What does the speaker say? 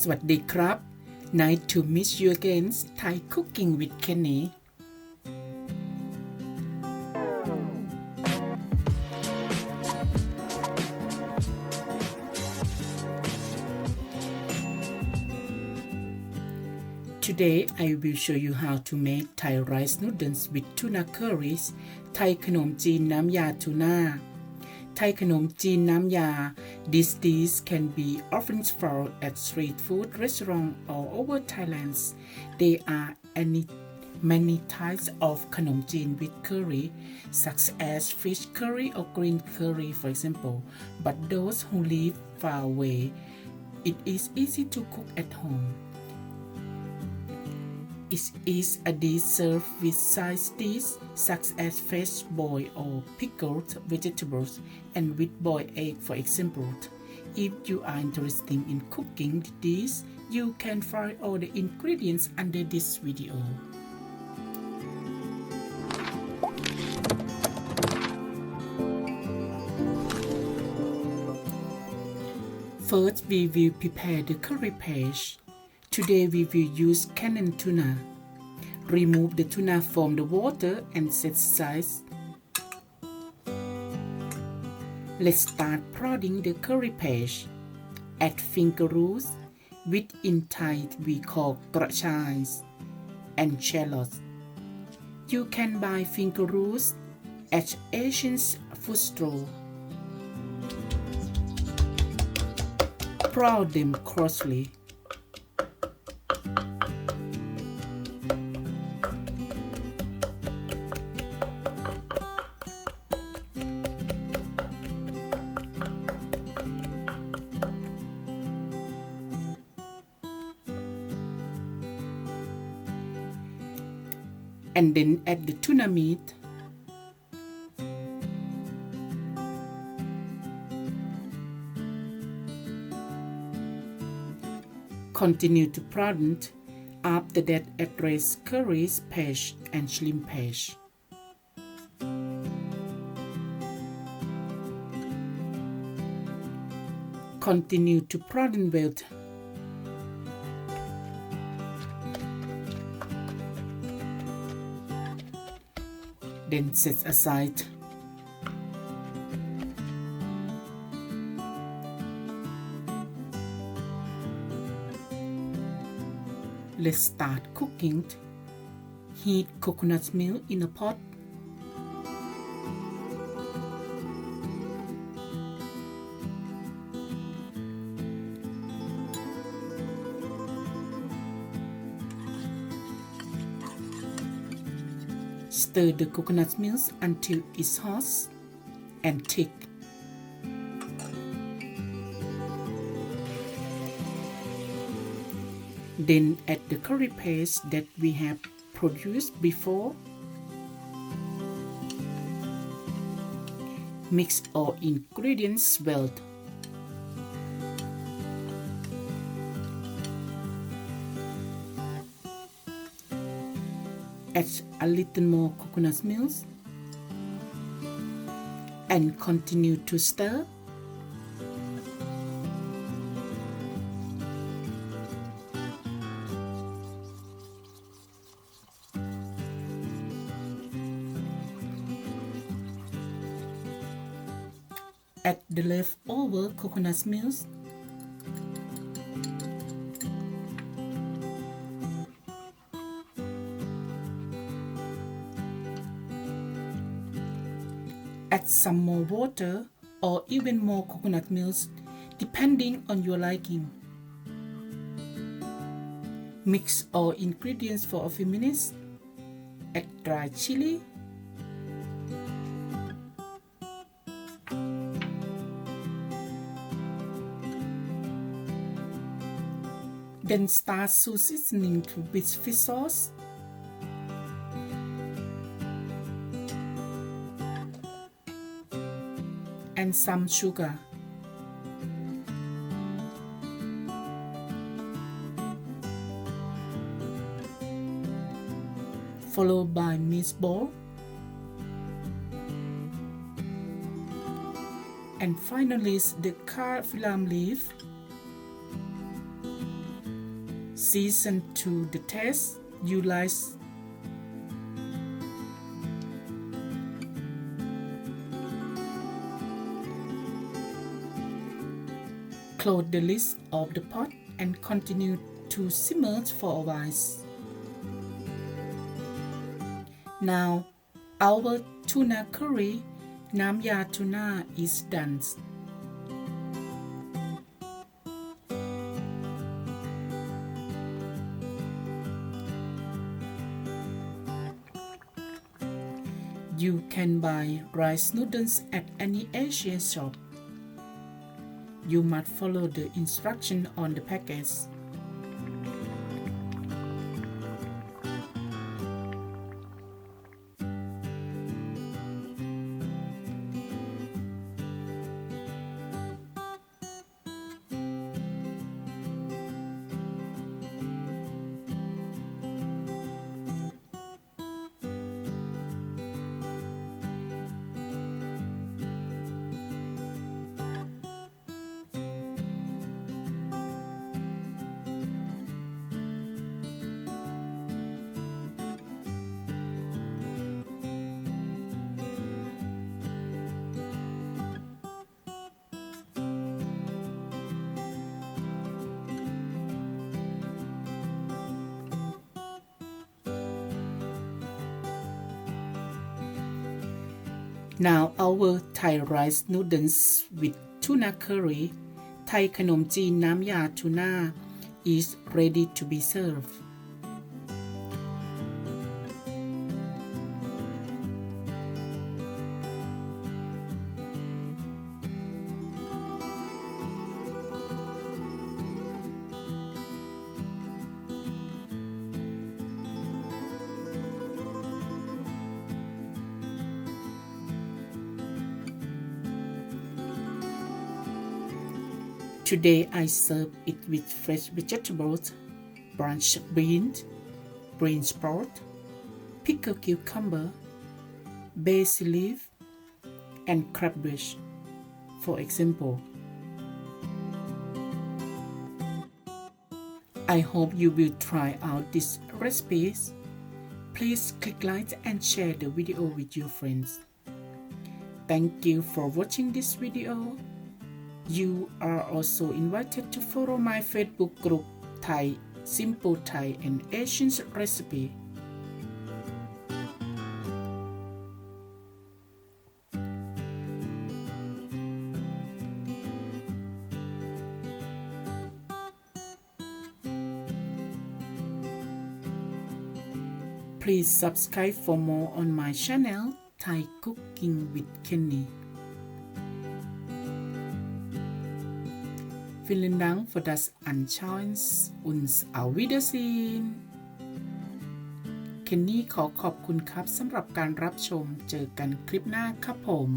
สวัสดีครับ Nice to meet you again Thai Cooking with Kenny Today I will show you how to make Thai rice noodles with tuna curries ไทยขนมจีนน้ำยาทูน่า Thai Khanom Jin Nam Ya. This dish can be often found at street food restaurants all over Thailand. There are any, many types of Khanom Jin with curry, such as fish curry or green curry, for example. But those who live far away, it is easy to cook at home. It is a dish served with side dishes such as fresh boiled or pickled vegetables and with boiled egg for example. If you are interested in cooking this, you can find all the ingredients under this video. First, we will prepare the curry paste. Today we will use cannon tuna. Remove the tuna from the water and set aside. Let's start prodding the curry paste. Add finger roots, which in Thai we call krachais, and shallots. You can buy finger roots at Asian food store. Proud them closely. And then add the tuna meat. Continue to broaden after that add rice curries paste and shrimp paste continue to broaden with then set aside. Let's start cooking. Heat coconut milk in a pot. Stir the coconut milk until it's hot and thick. Then add the curry paste that we have produced before. Mix all ingredients well. Add a little more coconut milk and continue to stir. Add the leftover coconut milk add some more water or even more coconut milk depending on your liking. Mix all ingredients for a few minutes. Add dry chili. Then start seasoning with fish sauce and some sugar. Followed by meatball. And finally the cardamom leaf season to the taste you like Close the lid of the pot and continue to simmer for a while. Now, our tuna curry, Nam Ya tuna, is done. You can buy rice noodles at any Asian shop. You must follow the instruction on the package. Now our Thai rice noodles with tuna curry ไทยขนมจีนน้ำยาทูน่า is ready to be served. Today I serve it with fresh vegetables, blanched beans, green sprout, pickled cucumber, basil leaf, and cabbage, for example. I hope you will try out these recipes. Please click like and share the video with your friends. Thank you for watching this video. You are also invited to follow my Facebook group Thai Simple Thai and Asian Recipe. Please subscribe for more on my channel Thai Cooking with Kenny. Vielen Dank für das Anschauen und auf Wiedersehen เคนนี่ขอขอบคุณครับสำหรับการรับชมเจอกันคลิปหน้าครับผม